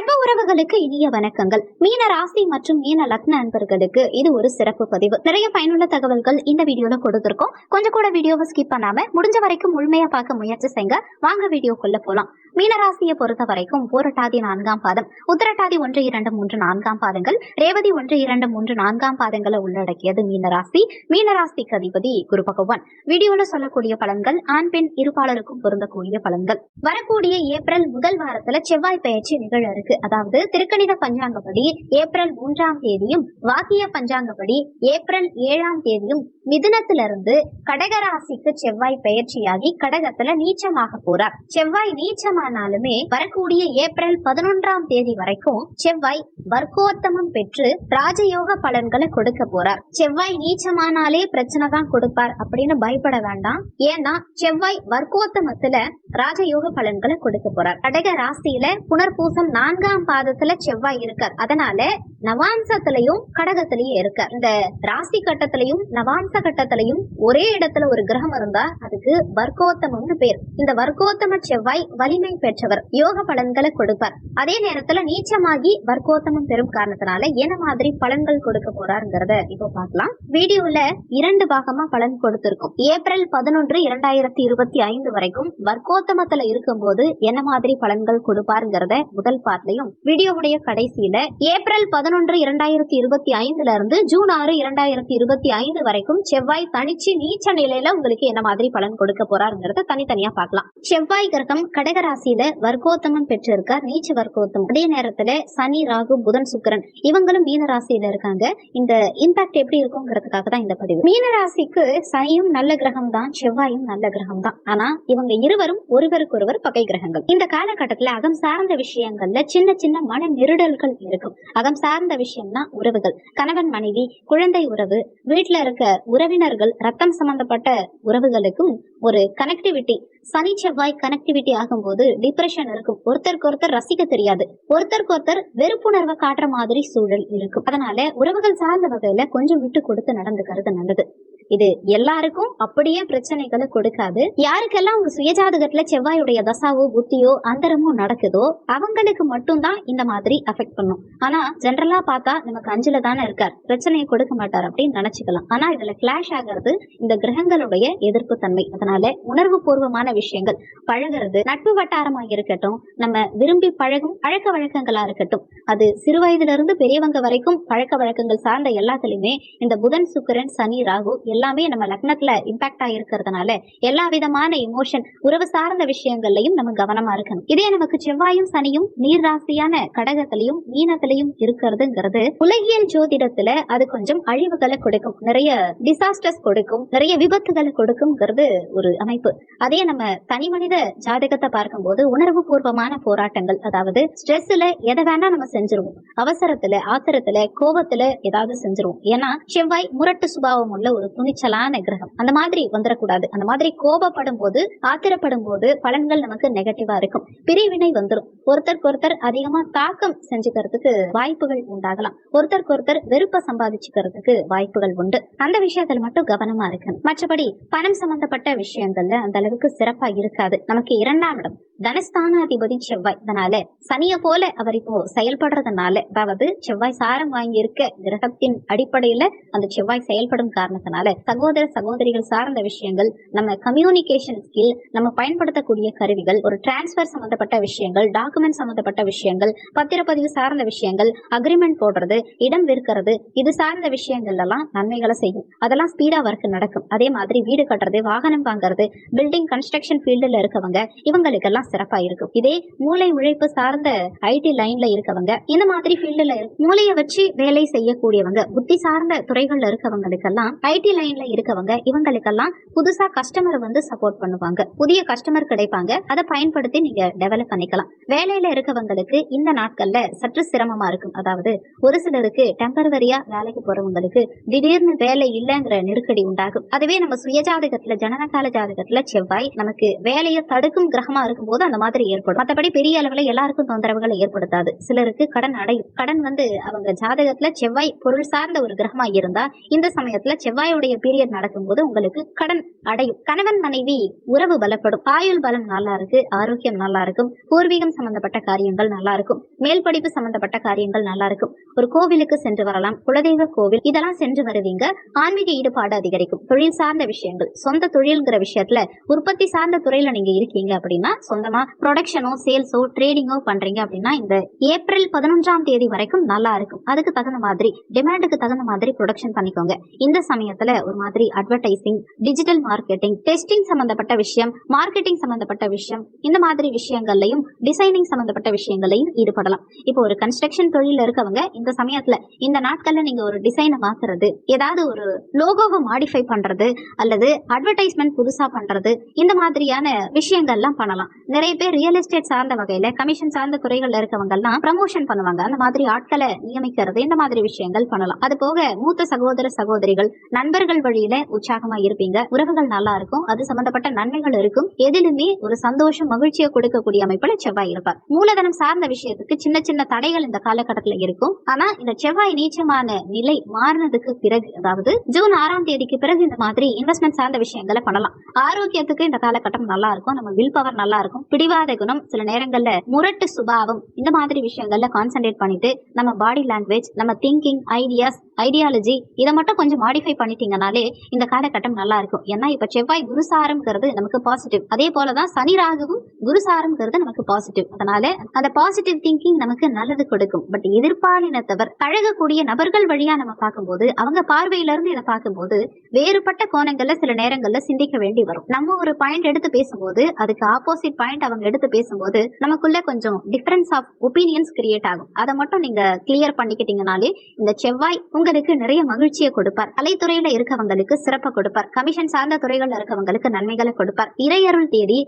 அன்பு உறவுகளுக்கு இனிய வணக்கங்கள். மீன ராசி மற்றும் மீன லக்ன அன்பர்களுக்கு இது ஒரு சிறப்பு பதிவு. நிறைய பயனுள்ள தகவல்கள் இந்த வீடியோல கொடுத்திருக்கோம். கொஞ்சம் கூட வீடியோவை ஸ்கிப் பண்ணாம முடிஞ்ச வரைக்கும் முழுமையா பார்க்க முயற்சி செய்யுங்க வாங்க வீடியோக்குள்ள போலாம். மீன ராசியை பொறுத்த வரைக்கும் போரட்டாதி நான்காம் பாதம் உத்தரட்டாதி ஒன்று இரண்டு மூன்று நான்காம் பாதங்கள் ரேவதி ஒன்று இரண்டு மூன்று நான்காம் பாதங்களை உள்ளடக்கியது மீனராசி மீனராசிக்கு அதிபதி குரு பகவான். வீடியோல சொல்லக்கூடிய பலன்கள் ஆண் பெண் இருபாளருக்கும் பொருந்தக்கூடிய பலன்கள். வரக்கூடிய ஏப்ரல் முதல் வாரத்துல செவ்வாய் பயிற்சி நிகழ இருக்கு. இருக்கு. அதாவது திருக்கணித பஞ்சாங்கப்படி ஏப்ரல் மூன்றாம் தேதியும் வாக்கிய பஞ்சாங்கப்படி ஏப்ரல் ஏழாம் தேதியும் மிதுனத்திலிருந்து கடகராசிக்கு செவ்வாய் பயிற்சியாகி கடகத்துல நீச்சமாக போறார். செவ்வாய் நீச்சமானாலுமே வரக்கூடிய ஏப்ரல் பதினொன்றாம் தேதி வரைக்கும் செவ்வாய் வர்க்கோத்தமம் பெற்று ராஜயோக பலன்களை கொடுக்க போறார். செவ்வாய் நீச்சமானாலே பிரச்சனை தான் கொடுப்பார் அப்படின்னு பயப்பட வேண்டாம். ஏன்னா செவ்வாய் வர்க்கோத்தமத்துல ராஜயோக பலன்களை கொடுக்க போறார். கடக ராசியில புனர்பூசம் நான் நான்காம் பாதத்துல செவ்வாய் இருக்கார். அதனால நவாம்சத்திலையும் கடகத்திலையும் இருக்கார். இந்த ராசி கட்டத்திலையும் நவாம்ச கட்டத்திலையும் ஒரே இடத்துல ஒரு கிரகம் இருந்தா அதுக்கு வர்க்கோத்தமம்னு பேர். இந்த வர்க்கோத்தம செவ்வாய் வலிமை பெற்றவர். யோக பலன்களை கொடுப்பார். அதே நேரத்துல நீச்சமாகி வர்க்கோத்தமம் பெறும் காரணத்தினால என்ன மாதிரி பலன்கள் கொடுக்க போறாருங்கிறத இப்போ பார்க்கலாம். வீடியோல இரண்டு பாகமா பலன் கொடுத்திருக்கும். ஏப்ரல் பதினொன்று இரண்டாயிரத்தி இருபத்தி ஐந்து வரைக்கும் வர்க்கோத்தமத்துல இருக்கும்போது என்ன மாதிரி பலன்கள் கொடுப்பாருங்கிறத முதல் பார்ட்லயும் வீடியோவுடைய கடைசியில ஏப்ரல் பதினொன்று இரண்டாயிரத்தி இருபத்தி ஐந்துல இருந்து ஜூன் ஆறு இரண்டாயிரத்தி இருபத்தி ஐந்து வரைக்கும் செவ்வாய் தனிச்சு நீச்ச நிலையில உங்களுக்கு என்ன மாதிரி பலன் கொடுக்க போறாருங்கிறத தனித்தனியா பார்க்கலாம். செவ்வாய் கிரகம் கடகராசியில வர்க்கோத்தமம் பெற்றிருக்கார். நீச்ச வர்க்கோத்தமம். அதே நேரத்துல சனி ராகு புதன் சுக்கிரன் இவங்களும் மீன ராசியில இருக்காங்க. இந்த இம்பாக்ட் எப்படி இருக்குங்கிறதுக்காக தான் இந்த பதிவு. மீன ராசிக்கு சனியும் நல்ல கிரகம் தான் செவ்வாயும் நல்ல கிரகம் தான். ஆனா இவங்க இருவரும் ஒருவருக்கொருவர் பகை கிரகங்கள். இந்த காலகட்டத்துல அகம் சார்ந்த விஷயங்கள்ல சின்ன சின்ன மன நெருடல்கள் இருக்கும். அகம் சார்ந்த விஷயம்னா உறவுகள். கணவன் மனைவி குழந்தை உறவு வீட்டுல இருக்க உறவினர்கள் ரத்தம் சம்பந்தப்பட்ட உறவுகளுக்கும் ஒரு கனெக்டிவிட்டி சனி செவ்வாய் கனெக்டிவிட்டி ஆகும்போது டிப்ரெஷன் இருக்கும். ஒருத்தருக்கு ஒருத்தர் ரசிக்க தெரியாது. ஒருத்தருக்கு ஒருத்தர் வெறுப்புணர்வை காட்டுற மாதிரி சூழல் இருக்கும். அதனால உறவுகள் சார்ந்த வகையில கொஞ்சம் விட்டு கொடுத்து நடந்துக்கிறது நல்லது. இது எல்லாருக்கும் அப்படியே பிரச்சனைகளை கொடுக்காது. யாருக்கெல்லாம் உங்க சுயஜாதகத்துல செவ்வாயுடைய தசாவோ புத்தியோ அந்தரமோ நடக்குதோ அவங்களுக்கு மட்டும்தான் இந்த மாதிரி அஃபெக்ட் பண்ணும். ஆனா ஜென்ரலா பார்த்தா நமக்கு அஞ்சுல தானே இருக்கார். பிரச்சனையை கொடுக்க மாட்டார் அப்படின்னு நினைச்சுக்கலாம். ஆனா இதுல கிளாஷ் ஆகிறது இந்த கிரகங்களுடைய எதிர்ப்பு தன்மை. அதனால உணர்வு பூர்வமான விஷயங்கள். பழகிறது நட்பு வட்டாரமா இருக்கட்டும் நம்ம விரும்பி பழகும் பழக்க வழக்கங்களா இருக்கட்டும் அது சிறு வயதுல இருந்து பெரியவங்க வரைக்கும் பழக்க வழக்கங்கள் சார்ந்த எல்லாத்துலயுமே இந்த புதன் சுக்கரன் சனி ராகு எல்லாமே நம்ம லக்னத்துல இம்பாக்ட் ஆகிருக்கிறதுனால எல்லா விதமான இமோஷன் உறவு சார்ந்த விஷயங்கள்லயும் நம்ம கவனமா இருக்கணும். இதே நமக்கு செவ்வாயும் சனியும் நீர் ராசியான கடகத்திலையும் மீனத்திலையும் இருக்கிறதுங்கிறது உலகியல் ஜோதிடத்துல அது கொஞ்சம் அழிவுகளை கொடுக்கும். நிறைய டிசாஸ்டர்ஸ் கொடுக்கும். நிறைய விபத்துகளை கொடுக்கும்ங்கிறது ஒரு அமைப்பு. அதே நம்ம தனி மனித ஜாதகத்தை பார்க்கும்போது உணர்வு பூர்வமான போராட்டங்கள் அதாவது ஸ்ட்ரெஸ்ல எதை வேணா நம்ம செஞ்சிருவோம். அவசரத்துல ஆத்திரத்துல கோபத்துல ஏதாவது செஞ்சிருவோம். ஏன்னா செவ்வாய் முரட்டு சுபாவம் உள்ள ஒரு துணி துணிச்சலான கிரகம். அந்த மாதிரி வந்துடக்கூடாது அந்த மாதிரி கோபப்படும் போது ஆத்திரப்படும் போது பலன்கள் நமக்கு நெகட்டிவா இருக்கும். பிரிவினை வந்துடும் ஒருத்தருக்கு ஒருத்தர் அதிகமா தாக்கம் செஞ்சுக்கிறதுக்கு வாய்ப்புகள் உண்டாகலாம். ஒருத்தருக்கு ஒருத்தர் வெறுப்ப சம்பாதிச்சுக்கிறதுக்கு வாய்ப்புகள் உண்டு. அந்த விஷயத்துல மட்டும் கவனமா இருக்கணும். மற்றபடி பணம் சம்பந்தப்பட்ட விஷயங்கள்ல அந்த அளவுக்கு சிறப்பா இருக்காது. நமக்கு இரண்டாம் இடம் தனஸ்தானாதிபதி செவ்வாய். அதனால சனிய போல அவர் இப்போ செயல்படுறதுனால அதாவது செவ்வாய் சாரம் வாங்கி இருக்க கிரகத்தின் அடிப்படையில அந்த செவ்வாய் செயல்படும் காரணத்தினால சகோதர சகோதரிகள் சார்ந்த விஷயங்கள் நம்ம கம்யூனிகேஷன் ஸ்கில் நம்ம பயன்படுத்தக்கூடிய கருவிகள் ஒரு டிரான்ஸ்பர் சம்பந்தப்பட்ட விஷயங்கள் டாக்குமெண்ட் சம்பந்தப்பட்ட விஷயங்கள் பத்திரப்பதிவு சார்ந்த விஷயங்கள் அக்ரிமெண்ட் போடுறது இடம் விற்கிறது இது சார்ந்த விஷயங்கள் எல்லாம் நன்மைகளை செய்யும். அதெல்லாம் ஸ்பீடா ஒர்க் நடக்கும். அதே மாதிரி வீடு கட்டுறது வாகனம் வாங்குறது பில்டிங் கன்ஸ்ட்ரக்ஷன் ஃபீல்டுல இருக்கவங்க இவங்களுக்கெல்லாம் சிறப்பா இருக்கும் இதே மூளை உழைப்பு சார்ந்த ஐடி லைன்ல இருக்கவங்க இந்த மாதிரி ஃபீல்டுல மூளையை வச்சு வேலை செய்யக்கூடியவங்க புத்தி சார்ந்த துறைகள்ல இருக்கவங்களுக்கெல்லாம் ஐடி லைன்ல இருக்கவங்க இவங்களுக்கெல்லாம் புதுசா கஸ்டமர் வந்து சப்போர்ட் பண்ணுவாங்க. புதிய கஸ்டமர் கிடைப்பாங்க. அதை பயன்படுத்தி நீங்க டெவலப் பண்ணிக்கலாம். வேலையில இருக்கவங்களுக்கு இந்த நாட்கள்ல சற்று சிரமமா இருக்கும். அதாவது ஒரு சிலருக்கு டெம்பரவரியா வேலைக்கு போறவங்களுக்கு திடீர்னு வேலை இல்லைங்கிற நெருக்கடி உண்டாகும். அதுவே நம்ம சுயஜாதகத்துல ஜனனகால ஜாதகத்துல செவ்வாய் நமக்கு வேலையை தடுக்கும் கிரகமா இருக்கும்போது போது அந்த மாதிரி ஏற்படும். மற்றபடி பெரிய அளவுல எல்லாருக்கும் தொந்தரவுகளை ஏற்படுத்தாது. சிலருக்கு கடன் அடையும் கடன் வந்து அவங்க ஜாதகத்துல செவ்வாய் பொருள் சார்ந்த ஒரு கிரகமா இருந்தா இந்த சமயத்துல செவ்வாயுடைய பீரியட் நடக்கும்போது உங்களுக்கு கடன் அடையும். கணவன் மனைவி உறவு பலப்படும். ஆயுள் பலம் நல்லா இருக்கு ஆரோக்கியம் நல்லா இருக்கும் பூர்வீகம் சம்பந்தப்பட்ட காரியங்கள் நல்லா இருக்கும் மேல் படிப்பு சம்பந்தப்பட்ட காரியங்கள் நல்லா இருக்கும். ஒரு கோவிலுக்கு சென்று வரலாம் குலதெய்வ கோவில் இதெல்லாம் சென்று வருவீங்க. ஆன்மீக ஈடுபாடு அதிகரிக்கும். தொழில் சார்ந்த விஷயங்கள் சொந்த தொழில்ங்கிற விஷயத்துல உற்பத்தி சார்ந்த துறையில நீங்க இருக்கீங்க அப்படின்னா சொந்த சொந்தமா ப்ரொடக்ஷனோ சேல்ஸோ ட்ரேடிங்கோ பண்றீங்க அப்படின்னா இந்த ஏப்ரல் பதினொன்றாம் தேதி வரைக்கும் நல்லா இருக்கும். அதுக்கு தகுந்த மாதிரி டிமாண்டுக்கு தகுந்த மாதிரி ப்ரொடக்ஷன் பண்ணிக்கோங்க. இந்த சமயத்துல ஒரு மாதிரி அட்வர்டைசிங் டிஜிட்டல் மார்க்கெட்டிங் டெஸ்டிங் சம்பந்தப்பட்ட விஷயம் மார்க்கெட்டிங் சம்பந்தப்பட்ட விஷயம் இந்த மாதிரி விஷயங்கள்லையும் டிசைனிங் சம்பந்தப்பட்ட விஷயங்களையும் ஈடுபடலாம். இப்போ ஒரு கன்ஸ்ட்ரக்ஷன் தொழில இருக்கவங்க இந்த சமயத்துல இந்த நாட்கள்ல நீங்க ஒரு டிசைனை மாத்துறது ஏதாவது ஒரு லோகோவை மாடிஃபை பண்றது அல்லது அட்வர்டைஸ்மெண்ட் புதுசா பண்றது இந்த மாதிரியான விஷயங்கள்லாம் பண்ணலாம். நிறைய பேர் ரியல் எஸ்டேட் சார்ந்த வகையில கமிஷன் சார்ந்த துறைகள்ல இருக்கவங்க எல்லாம் ப்ரமோஷன் பண்ணுவாங்க. அந்த மாதிரி ஆட்களை நியமிக்கிறது இந்த மாதிரி விஷயங்கள் பண்ணலாம். அது போக மூத்த சகோதர சகோதரிகள் நண்பர்கள் வழியில உற்சாகமா இருப்பீங்க. உறவுகள் நல்லா இருக்கும். அது சம்பந்தப்பட்ட நன்மைகள் இருக்கும். எதிலுமே ஒரு சந்தோஷம் மகிழ்ச்சியை கொடுக்கக்கூடிய அமைப்புல செவ்வாய் இருப்பார். மூலதனம் சார்ந்த விஷயத்துக்கு சின்ன சின்ன தடைகள் இந்த காலகட்டத்துல இருக்கும். ஆனா இந்த செவ்வாய் நீச்சமான நிலை மாறினதுக்கு பிறகு அதாவது ஜூன் ஆறாம் தேதிக்கு பிறகு இந்த மாதிரி இன்வெஸ்ட்மெண்ட் சார்ந்த விஷயங்களை பண்ணலாம். ஆரோக்கியத்துக்கு இந்த காலகட்டம் நல்லா இருக்கும். நம்ம வில் பவர் நல்லா இருக்கும். பிடிவாத குணம் சில நேரங்கள்ல முரட்டு சுபாவம் இந்த மாதிரி விஷயங்கள்ல கான்சென்ட்ரேட் பண்ணிட்டு நம்ம பாடி லாங்குவேஜ் நம்ம திங்கிங் ஐடியாஸ் ஐடியாலஜி இதை மட்டும் கொஞ்சம் மாடிஃபை பண்ணிட்டீங்கனாலே இந்த காலகட்டம் நல்லா இருக்கும். ஏன்னா இப்ப செவ்வாய் குருசாரம்ங்கிறது நமக்கு பாசிட்டிவ் அதே போலதான் சனி ராகுவும் குருசாரம்ங்கிறது நமக்கு பாசிட்டிவ் அதனால அந்த பாசிட்டிவ் திங்கிங் நமக்கு நல்லது கொடுக்கும். பட் எதிர்பாலினத்தவர் பழகக்கூடிய நபர்கள் வழியா நம்ம பார்க்கும்போது அவங்க பார்வையில இருந்து இதை பார்க்கும்போது வேறுபட்ட கோணங்கள்ல சில நேரங்கள்ல சிந்திக்க வேண்டி வரும். நம்ம ஒரு பாயிண்ட் எடுத்து பேசும்போது அதுக்கு ஆப்போசிட் பாயிண்ட் அவங்க எடுத்து பேசும்போது நமக்குள்ள கொஞ்சம் டிஃபரன்ஸ் ஆஃப் ஒப்பீனியன்ஸ் கிரியேட் ஆகும். அதை மட்டும் நீங்க கிளியர் பண்ணிக்கிட்டீங்கனாலே இந்த செவ்வாய் உங்களுக்கு நிறைய மகிழ்ச்சியை கொடுப்பார். கலைத்துறையில இருக்கவங்களுக்கு சிறப்பை கொடுப்பார். கமிஷன் சார்ந்த துறைகள்ல இருக்கவங்களுக்கு நன்மைகளை கொடுப்பார். இறையருள் தேடி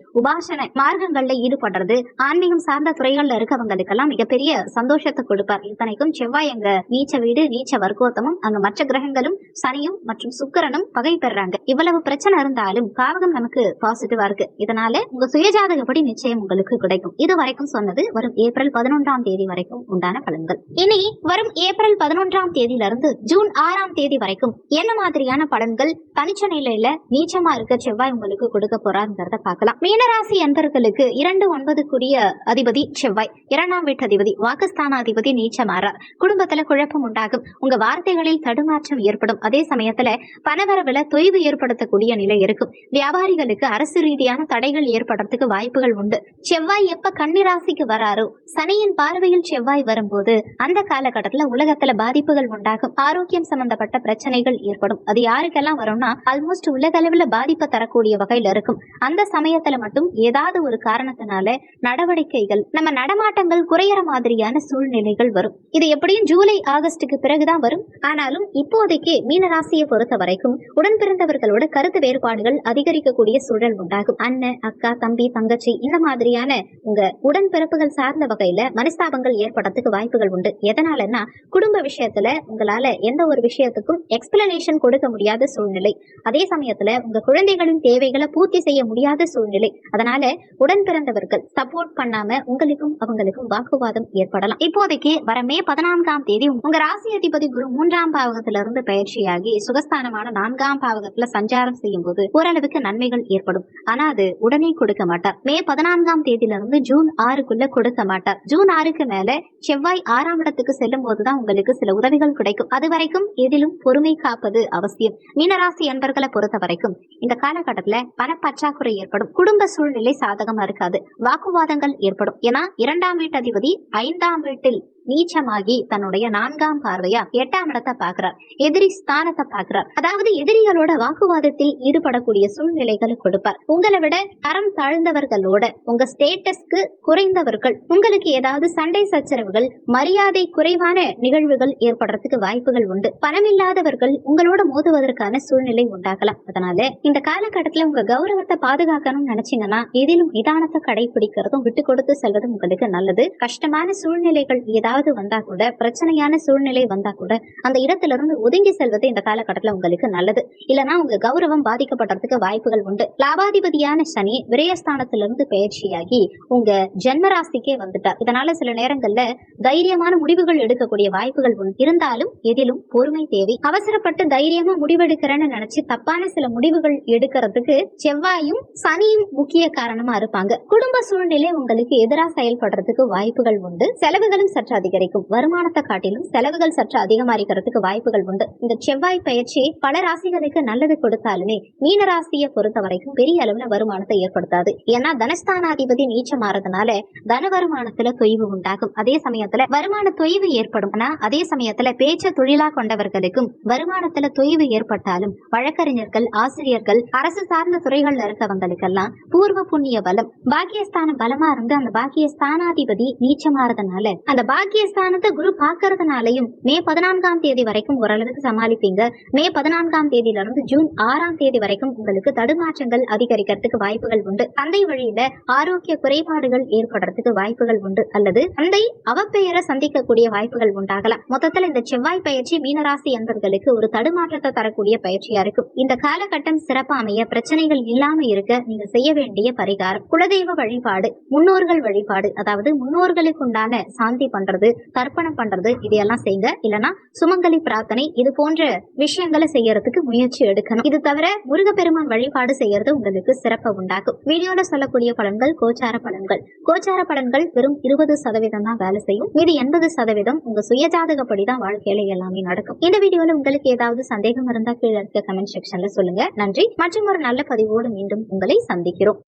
மார்க மார்க்கங்கள்ல ஈடுபடுறது ஆன்மீகம் சார்ந்த துறைகள்ல இருக்கவங்களுக்கெல்லாம் மிகப்பெரிய சந்தோஷத்தை கொடுப்பார். இத்தனைக்கும் செவ்வாய் அங்க நீச்ச வீடு நீச்ச வர்க்கோத்தமும் அங்க மற்ற கிரகங்களும் சனியும் மற்றும் சுக்கிரனும் பகை பெறாங்க. இவ்வளவு பிரச்சனை இருந்தாலும் பாவகம் நமக்கு பாசிட்டிவா இருக்கு. இதனால உங்க சுயஜாதகப்படி நிச்சயம் உங்களுக்கு கிடைக்கும். இது வரைக்கும் சொன்னது வரும் ஏப்ரல் பதினொன்றாம் தேதி வரைக்கும் உண்டான பலன்கள். இனி வரும் ஏப்ரல் பதினொன்றாம் தேதியில இருந்து ஜூன் ஆறாம் தேதி வரைக்கும் என்ன மாதிரியான பலன்கள்? தனிச்ச நிலையில நீச்சமா இருக்க செவ்வாய் உங்களுக்கு கொடுக்க போறாங்கிறத பார்க்கலாம். மீனராசி என்பர்களுக்கு அன்பர்களுக்கு இரண்டு ஒன்பதுக்குரிய அதிபதி செவ்வாய். இரண்டாம் வீட்டு அதிபதி வாக்குஸ்தான அதிபதி நீச்சமாறார் குடும்பத்துல குழப்பம் உண்டாகும். உங்க வார்த்தைகளில் தடுமாற்றம் ஏற்படும். அதே சமயத்துல பணவரவுல தொய்வு ஏற்படுத்தக்கூடிய நிலை இருக்கும். வியாபாரிகளுக்கு அரசு ரீதியான தடைகள் ஏற்படுறதுக்கு வாய்ப்புகள் உண்டு. செவ்வாய் எப்ப கன்னிராசிக்கு வராரோ சனியின் பார்வையில் செவ்வாய் வரும்போது அந்த காலகட்டத்துல உலகத்துல பாதிப்புகள் உண்டாகும். ஆரோக்கியம் சம்பந்தப்பட்ட பிரச்சனைகள் ஏற்படும். அது யாருக்கெல்லாம் வரும்னா ஆல்மோஸ்ட் உலக அளவுல பாதிப்பை தரக்கூடிய வகையில இருக்கும். அந்த சமயத்துல மட்டும் ஏதாவது ஒரு காரணத்தினால நடவடிக்கைகள் நம்ம நடமாட்டங்கள் குறையற மாதிரியான சூழ்நிலைகள் வரும். இது எப்படியும் ஜூலை ஆகஸ்டுக்கு பிறகுதான் வரும். ஆனாலும் இப்போதைக்கு மீனராசியை பொறுத்த வரைக்கும் உடன் பிறந்தவர்களோட கருத்து வேறுபாடுகள் அதிகரிக்கக்கூடிய சூழல் உண்டாகும். அண்ணன் அக்கா தம்பி தங்கச்சி இந்த மாதிரியான உங்க உடன்பிறப்புகள் சார்ந்த வகையில மனஸ்தாபங்கள் ஏற்படுறதுக்கு வாய்ப்புகள் உண்டு. எதனாலன்னா குடும்ப விஷயத்துல உங்களால எந்த ஒரு விஷயத்துக்கும் எக்ஸ்பிளனேஷன் கொடுக்க முடியாத சூழ்நிலை. அதே சமயத்துல உங்க குழந்தைகளின் தேவைகளை பூர்த்தி செய்ய முடியாத சூழ்நிலை. அதனால உடன் உடன் பிறந்தவர்கள் சப்போர்ட் பண்ணாம உங்களுக்கும் அவங்களுக்கும் வாக்குவாதம் ஏற்படலாம். இப்போதைக்கு வர மே பதினான்காம் தேதி உங்க ராசி அதிபதி குரு மூன்றாம் பாவகத்துல இருந்து பயிற்சியாகி சுகஸ்தானமான நான்காம் பாவகத்துல சஞ்சாரம் செய்யும் போது ஓரளவுக்கு நன்மைகள் ஏற்படும். ஆனா அது உடனே கொடுக்க மாட்டார். மே பதினான்காம் தேதியில இருந்து ஜூன் ஆறுக்குள்ள கொடுக்க மாட்டார். ஜூன் ஆறுக்கு மேல செவ்வாய் ஆறாம் இடத்துக்கு செல்லும் போதுதான் உங்களுக்கு சில உதவிகள் கிடைக்கும். அது வரைக்கும் எதிலும் பொறுமை காப்பது அவசியம். மீனராசி என்பர்களை பொறுத்த வரைக்கும் இந்த காலகட்டத்துல பணப்பற்றாக்குறை ஏற்படும். குடும்ப சூழ்நிலை சாதகம் இருக்காது வாக்குவாதங்கள் ஏற்படும். ஏன்னா இரண்டாம் வீட்டு அதிபதி ஐந்தாம் வீட்டில் நீச்சமாகி தன்னுடைய நான்காம் பார்வையா எட்டாம் இடத்தை பாக்குறார் எதிரி ஸ்தானத்தை பாக்குறார் அதாவது எதிரிகளோட வாக்குவாதத்தில் ஈடுபடக்கூடிய சூழ்நிலைகளை கொடுப்பார். உங்களை விட தரம் தாழ்ந்தவர்களோட உங்க ஸ்டேட்டஸ்க்கு குறைந்தவர்கள் உங்களுக்கு ஏதாவது சண்டை சச்சரவுகள் மரியாதை குறைவான நிகழ்வுகள் ஏற்படுறதுக்கு வாய்ப்புகள் உண்டு. பணமில்லாதவர்கள் உங்களோட மோதுவதற்கான சூழ்நிலை உண்டாகலாம். அதனால இந்த காலகட்டத்துல உங்க கௌரவத்தை பாதுகாக்கணும்னு நினைச்சீங்கன்னா எதிலும் நிதானத்தை கடைபிடிக்கிறதும் விட்டு கொடுத்து செல்வதும் உங்களுக்கு நல்லது. கஷ்டமான சூழ்நிலைகள் ஏதாவது ஏதாவது வந்தா கூட பிரச்சனையான சூழ்நிலை வந்தா கூட அந்த இடத்துல இருந்து ஒதுங்கி செல்வது இந்த காலகட்டத்துல உங்களுக்கு நல்லது. இல்லனா உங்க கௌரவம் பாதிக்கப்படுறதுக்கு வாய்ப்புகள் உண்டு. லாபாதிபதியான சனி விரயஸ்தானத்திலிருந்து பயிற்சியாகி உங்க ஜென்மராசிக்கே வந்துட்டார். இதனால சில நேரங்கள்ல தைரியமான முடிவுகள் எடுக்கக்கூடிய வாய்ப்புகள் உண்டு இருந்தாலும் எதிலும் பொறுமை தேவை. அவசரப்பட்டு தைரியமா முடிவெடுக்கிறேன்னு நினைச்சு தப்பான சில முடிவுகள் எடுக்கிறதுக்கு செவ்வாயும் சனியும் முக்கிய காரணமா இருப்பாங்க. குடும்ப சூழ்நிலை உங்களுக்கு எதிராக செயல்படுறதுக்கு வாய்ப்புகள் உண்டு. செலவுகளும் சற்று அதிகரிக்கும். வருமானத்தை காட்டிலும் செலவுகள் சற்று அதிகமா இருக்கிறதுக்கு வாய்ப்புகள் உண்டு. இந்த செவ்வாய் பயிற்சி பல ராசிகளுக்கு நல்லது கொடுத்தாலுமே மீன ராசியை பொறுத்த வரைக்கும் பெரிய அளவுல வருமானத்தை ஏற்படுத்தாது. ஏன்னா தனஸ்தானாதிபதி நீச்சம் ஆறதுனால தன வருமானத்துல தொய்வு உண்டாகும். அதே சமயத்துல வருமான தொய்வு ஏற்படும். ஆனா அதே சமயத்துல பேச்ச தொழிலா கொண்டவர்களுக்கும் வருமானத்துல தொய்வு ஏற்பட்டாலும் வழக்கறிஞர்கள் ஆசிரியர்கள் அரசு சார்ந்த துறைகள்ல இருக்கவங்களுக்கெல்லாம் பூர்வ புண்ணிய பலம் பாக்கியஸ்தானம் பலமா இருந்து அந்த பாக்கிய ஸ்தானாதிபதி நீச்சமாறதுனால அந்த பாக்கிய பாக்கியஸ்தானத்தை குரு பாக்குறதுனாலையும் மே பதினான்காம் தேதி வரைக்கும் ஓரளவுக்கு சமாளிப்பீங்க. மே பதினான்காம் தேதியில இருந்து ஜூன் ஆறாம் தேதி வரைக்கும் உங்களுக்கு தடுமாற்றங்கள் அதிகரிக்கிறதுக்கு வாய்ப்புகள் உண்டு. தந்தை வழியில ஆரோக்கிய குறைபாடுகள் ஏற்படுறதுக்கு வாய்ப்புகள் உண்டு. அல்லது தந்தை அவப்பெயரை சந்திக்கக்கூடிய வாய்ப்புகள் உண்டாகலாம். மொத்தத்துல இந்த செவ்வாய் பயிற்சி மீனராசி என்பவர்களுக்கு ஒரு தடுமாற்றத்தை தரக்கூடிய பயிற்சியா இருக்கும். இந்த காலகட்டம் சிறப்பா அமைய பிரச்சனைகள் இல்லாம இருக்க நீங்க செய்ய வேண்டிய பரிகாரம். குலதெய்வ வழிபாடு முன்னோர்கள் வழிபாடு அதாவது முன்னோர்களுக்கு உண்டான சாந்தி பண்றது தர்ப்பணம் பண்றது இதையெல்லாம் செய்யுங்க இல்லனா சுமங்கலி பிரார்த்தனை இது போன்ற விஷயங்களை செய்யறதுக்கு முயற்சி எடுக்கணும். இது தவிர முருகப்பெருமான் வழிபாடு செய்யறது உங்களுக்கு சிறப்பை உண்டாக்கும். வீடியோல சொல்லக்கூடிய பலன்கள் கோச்சார பலன்கள். கோச்சார பலன்கள் வெறும் இருபது சதவீதம் தான் வேலை செய்யும். மீது எண்பது சதவீதம் உங்க சுயஜாதகப்படி தான் வாழ்க்கையில எல்லாமே நடக்கும். இந்த வீடியோல உங்களுக்கு ஏதாவது சந்தேகம் இருந்தா கீழே இருக்க கமெண்ட் செக்ஷன்ல சொல்லுங்க. நன்றி. மற்றும் ஒரு நல்ல பதிவோடு மீண்டும் உங்களை சந்திக்கிறோம்.